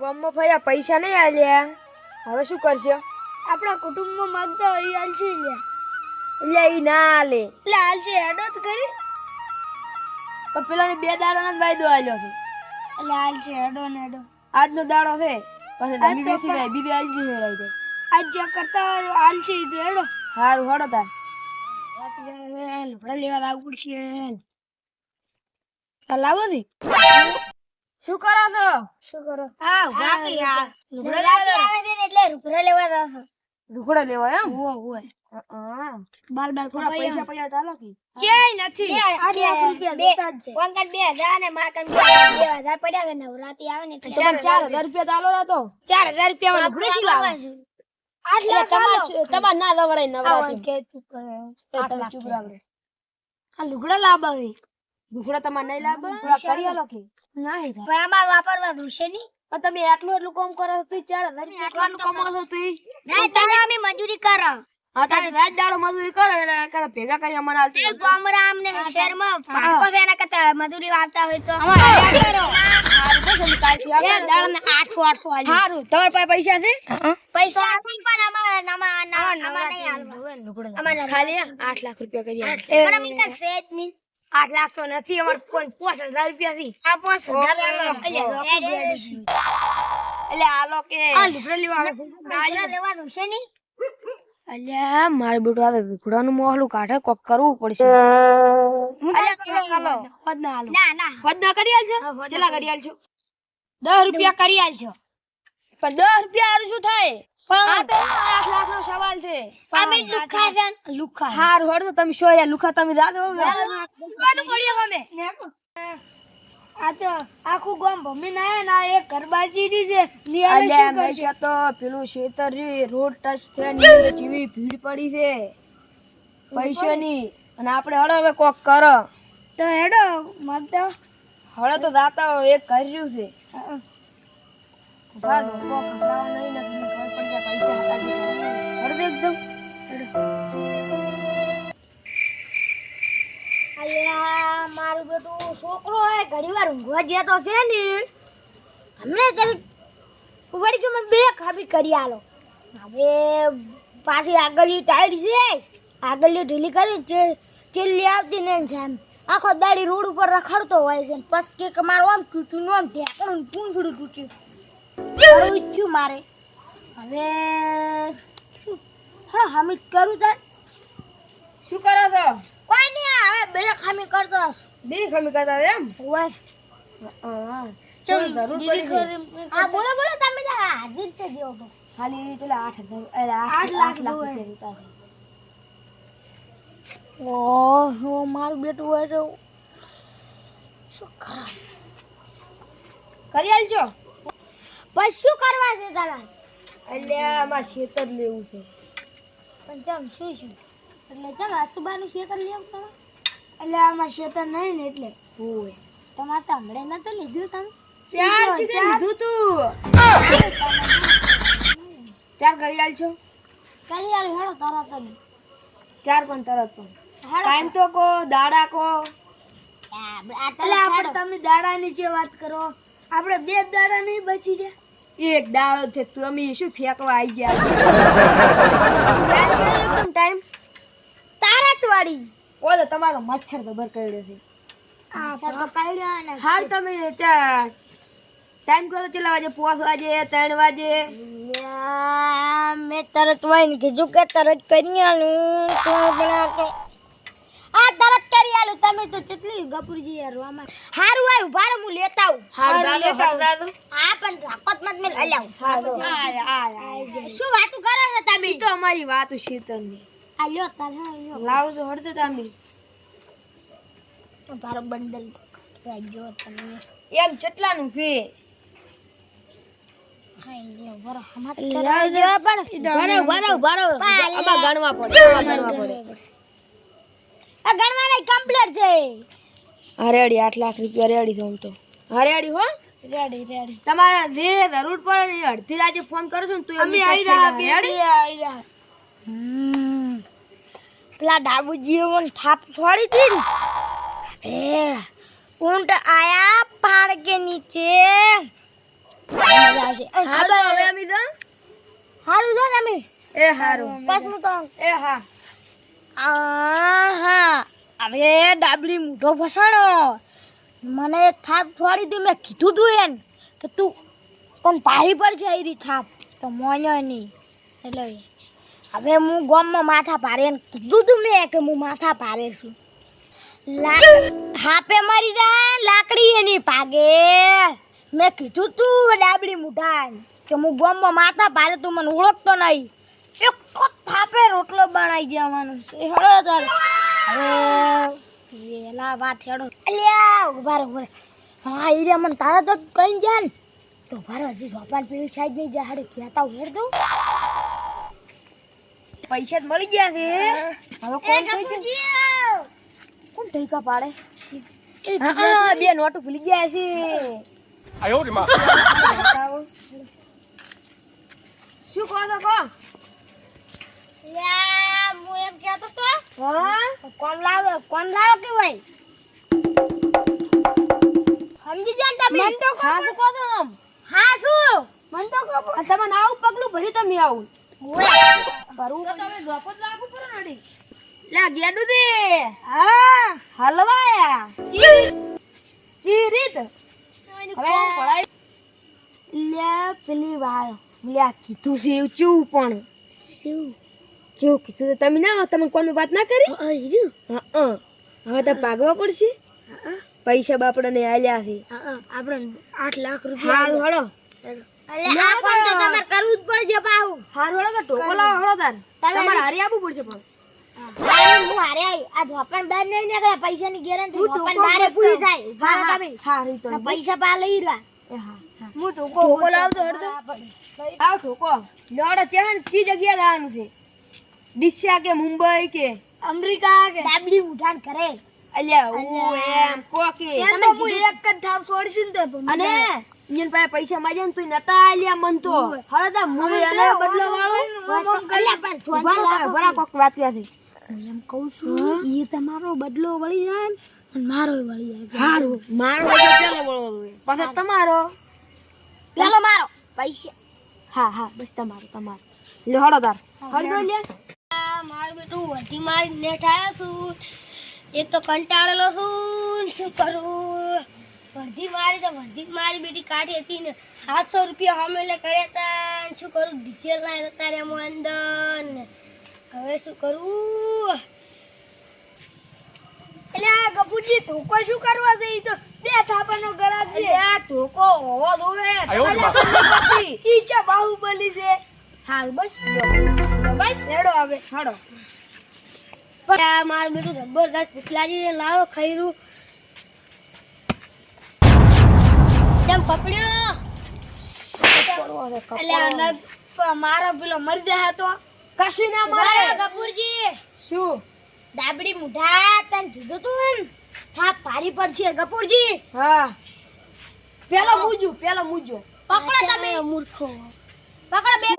ગામમાં ફર્યા પૈસા નહીં આલ્યા. હવે શું કરશે? આપણા કુટુંબમાં માંગતા હોય એ હાલ છે લ્યા. એટલે એ ના હાલે એટલે હાલશે હેડો તો કરી. પણ પેલાને બે દાડાનો વાયદો આલ્યો છે. એટલે હાલશે હેડો ને હેડો. આજનો દાડો છે. પછી આજ ધમી તો બેસી જાય બીજી આલજી હેરાઈ જાય આજ જે કરતા હોય હાલશે હેડો. હારું હડો તાર. લેવા આવવું પડશે ચાલ દી શું કરો છો? શું કરો? હા ઊભા કરી આ લુગડા લેવા દો. એટલે રૂપડા જશો એમ? થોડા પૈસા પૈસા. ચાલો કે. નથી. ને પડ્યા આવે ને તો તમે ચાર હજાર રૂપિયા ચાલો ના તો. ચાર હજાર રૂપિયા માં લુગડા શું લાવે આઠ તમાર તમાર ના દવરાય નવરાત્રી. કે તું કરે. તમે ચૂપ રાખો આ લુગડા લાવવા લુગડા તમારે નહીં લાવે કરી આલો કે? નહીં પણ આમાં વાપરવા રૂશે નહીં. પણ તમે એટલું એટલું કામ કરો છો તોય ચાર હજાર રૂપિયા એટલું કમાવો છો તોય નહીં તમે અમે મજૂરી કરો. હા તારે રાત દાડો મજૂરી કરો એટલે ભેગા કરી અમારે આલતી એક ગામરા અમને શહેરમાં પાકો છે એના કરતા મજૂરી વાવતા હોય તો. હારું બસ અમે કાલથી બે આવતા દાડાના આઠસો આઠસો આલી. હારું તમારી પાસે પૈસા છે? પૈસા આપી પણ આમાં આમાં આમાં નહીં હાલવા. અમારે ખાલી આઠ લાખ રૂપિયા કરી આલો. પણ મિત્ર સેજ નહીં. આઠ લાખ તો નથી અમારે પાંચ પાંચ હજાર રૂપિયા થી. આ પાંચ હજાર એટલે આલો કે. લેવા રૂશે નહીં? અલ્યા મારે બેટું આ લુગડાનું મોહલું કાઢે કોક કરવું પડશે. દસ રૂપિયા કરી આલજો. પણ દસ રૂપિયા શું થાય? આ તો આઠ લાખ નો સવાલ છે અમે લુખા છે લુખા. હારું હળ તો તમે શું લુખા તમે રાત દુકાનું પડ્યો ગમે આ તો આખું ગામ ભમીને આયા ને આ એક ઘરબાજી છે. નિયાલે શું કરશે? તો પેલું શેતર રી રોડ ટચ થયા ની અંદર ભીડ પડી છે. પૈસાની. અને આપણે હળો હવે કોક કરો. તો હેડો મગતા હળો તો દાતા એક કર્યું છે. ભાગ કોક નહીં નથી પૈસા હતા કે હળ દે એકદમ અલ્યા મારું બેટું છોકરો હે ઘણી વાર ઊંઘવા ગયા તો છે ને. હમણે તરત વળી કે મને બે ખાબી કરી આલો. હવે પાછી આગળની ટાઈટ છે આગળની ઢીલી કરી છે આવતી ને એમ આખો દાડી રોડ ઉપર રખડતો હોય છે પછી કે મારું આમ તૂટ્યું આમ ઢેકણું પૂંછડું તૂટ્યું. મારું મારે. હવે હા હામી કરું તાર. શું કરો છો? કોઈ નહીં હવે બે ખામી કરતો બે ખામી કરતા એમ? હોય. બોલો બોલો તમે હાજર છે જેવો ખાલી આઠ હજાર આઠ લાખ લાખ. ઓહો મારું બેટું હોય તો શું કરા કરી આલજો. પછી શું કરવા છે તારા? એટલે આમાં ખેતર લેવું છે. પણ ચમ શું શું? એટલે ચમ આસુબાનું શેતર લેવું તમે એટલે આમાં શેતર નહીં ને એટલે હોય. તમારે તો હમણે નતું લીધું તમે? ચાર તે લીધું તું? ચાર ઘડિયાળ છો? ઘડિયાળ હેડો તારા જ. ચાર પણ તરત પણ. ટાઈમ તો. કો દાડા કો. એટલે આપણે તમે દાડાની જે વાત કરો આપણે બે દાડા નહીં બચી જાય. એક દાડો છે તમે શું ફેંકવા આવી ગયા? ટાઈમ તારા જ વાળી ઓ તમારો મચ્છર તો કર્યો છે હાર તમે ટાઈમ કહો તો વાજે પોસ પાંચ વાગે ત્રણ વાગે? યા, મેં તરત વાઈને કીધું કે તરત કરી આલું તો આ તરત કરી આલું. તમે તો કેટલી ગપુરજી યાર આમાં હારું આયું ભારે હું લેતા આવું. હારું દાદો હારું હા પણ રાખત મત મેં હલાવ હારું. આય આય આય શું વાતું કરો છો તમે? તો અમારી વાત શીતળની આ લ્યો તાર હા લ્યો. લાવ તો હળતો તમે. તારો બંડલ રાખજો તમે. એમ કેટલાનું છે. પણ ભરો ભરો ભરો પડે ગણવા પડે. આ ગણવાના કમ્પ્લીટ છે. હરેડી આઠ લાખ રૂપિયા રેડી છે તો. હરિયાળી હો. Ready ready. તમારે જે જરૂર પડે અડધી રાતે ફોન કરો છો ને તો અમે આવી રહ્યા રેડી? આવી રહ્યા પેલા ડાબુજીએ મને થાપ છોડી હતી ને. હે ઊંટ આયા પહાડ કે નીચે. હારું હા તો હવે અમે તો. હારું જો ને અમે. એ હારું. બસ હું તો એ હા. આહા, હવે ડાબલી મૂઢો ફસાણો મને થાપ ફોડી દી, મેં કીધું તું એન કે તું પણ પાળી પર છે એ થાપ તો મોન્યો નહીં. એટલે હવે હું ગોમમાં માથા ભારે કીધું તું મેં કે હું માથા ભારે છું. હાપે મરી જાય, લાકડી એની પાગે મેં કીધું તું ડાબલી મૂઢા કે હું ગોમમાં માથા ભારે તું મને ઓળખતો નહીં. એક થાપે રોટલો આવી જવાનું છે હળો તારે. હવે એલા વાત હેડો. અલ્યા ઊભા રહો હા એ રે મને તારા તો કઈ જાય ને. તો ભારો હજી સોપાન પીવી સાઈડ નહીં જા હાડે કહેતા ઉમેર દઉં પૈસા જ મળી ગયા છે. હવે કોણ કોણ ઠીકા પાડે? બે નોટો ભૂલી ગયા છે. આયો રે માં. શું કહો તો કહો યા હું એમ કહેતો તો હા? કોણ લાવો? કોણ લાવો કે ભાઈ? સમજી જાય તમે? મન તો હા કહો છો તમ? હા શું? મન તો ખબર. તમે આવું પગલું ભરી તમે આવું. ભરવું તમે જોપ જ રાખવું પડે ને લે ગેડુ દે. હા. હલવાયા. ચીરીત. ચીરીત હવે પડાય? લે પેલી વાર. લે કીધું છે એવું પણ. શું? જેવું કીધું તો તમે ના તમે કોઈ વાત ના કરી? હા હવે તો ભાગવા પડશે. પૈસા બાપડાને આલ્યા છે. આપણે આઠ લાખ રૂપિયા હાલ હળો. અલે આ કોણ તો તમારે કરવું જ પડશે પાહુ. હાલ હળો તો ટોકો લાવો હળો તાર. તમારે હારી આપવું પડશે પણ. હું. હારે આવી આ ધોપણ બાર નહીં નીકળે પૈસાની ગેરંટી ધોપણ ટોકો પૂરી થાય. ભાડો તમે. હારી તો પૈસા પા લઈ રહ્યા હા હા. હું ટોકો ટોકો લાવતો હળતો. આવ ઠોકો લડો ચેહન કઈ જગ્યા જવાનું છે? ડિશા કે મુંબઈ કે? અમેરિકા કે? ડાબડી ઉઠાણ કરે. અલ્યા ઓ એમ કો તમે હું એક જ થાપ છોડશું તો અને ઇયન પાસે પૈસા માંગ્યા ને તોય નતા આલ્યા મન તો. હળો તા મુએ અને બદલો વાળો. અલ્યા પણ ઊભા લાખ કોક વાત છે? હું એમ કહું છું એ તમારો બદલો વળી જાય ને અને મારો વળી જાય. હારું મારો બધો પેલો પાછો તમારો. પેલો મારો. પૈસા. હા હા બસ તમારો તમારો. લે હળો તાર. હળો. લે મારું બેટું વધી મારી ને થયા છું. એક તો કંટાળેલો છું. શું કરું? વધી મારી તો વધી મારી બેટી કાઢી હતી ને. સાતસો રૂપિયા હમેલે કર્યા હતા શું કરું? ડીઝલ ના હતા રે અંદર હવે શું કરું? એટલે આ ગપુજી ટોકો શું કરવા છે? તો બે થાપાનો ગરાજ છે. આ ટોકો હોવો દોવે ઈ બાહુબલી છે. હાલ બસ. બસ. હેડો હવે છાડો આ મારું બેટું જબરદસ્ત ભૂખ લાગી લાવો ખૈરું. કેમ પકડ્યો? મારો પેલો મરી જાય તો. કશી ના મારે કપૂરજી. શું? દાબડી મુઢા તને કીધું તું હા થાપ ભારી પડશે ગપુરજી હા. પેલો મૂજો પેલો મૂજો પકડો તમે. મૂર્ખો. પકડો બે.